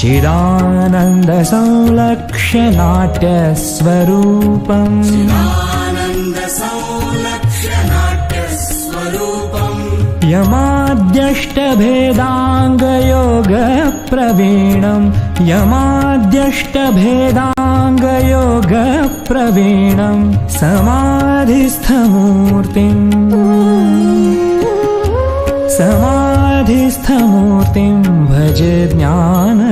चिदानन्दसंलक्ष्यनाट्यस्वरूपम् यमाद्यष्टभेदाङ्गयोगप्रवीणम् यमाद्यष्टभेदाङ्गयोगप्रवीणम् समाधिस्थमूर्तिम् समाधिस्थमूर्तिं भज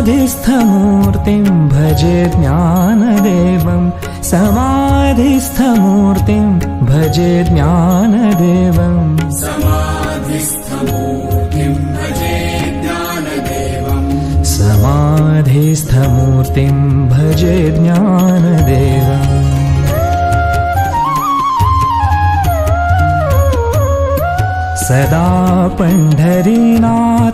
समाधिस्थमूर्तिं भज ज्ञानदेवं। समाधिस्थमूर्तिं भज ज्ञानदेवम् समाधिस्थमूर्तिं भज ज्ञानदेवम् सदा पण्ढरीनाथ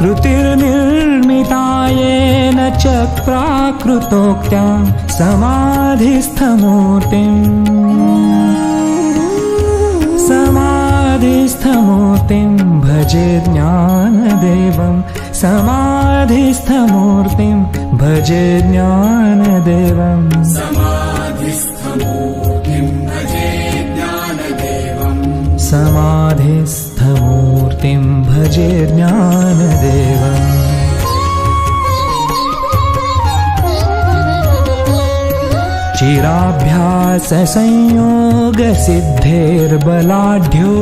कृतिर्निर्मितायेन च प्राकृतोक्त्या समाधिस्थमूर्तिम् समाधिस्थमूर्तिं भज ज्ञानदेवं समाधिस्थमूर्तिं भज ज्ञानदेवम् चिराभ्याससंयोगसिद्धेर्बलाढ्यो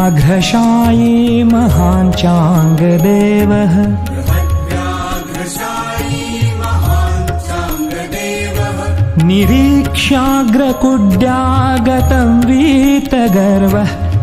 बृहद्व्याघ्रशायी महान् चाङ्गदेवः निरीक्ष्याग्रकुड्यागतं वीतगर्वः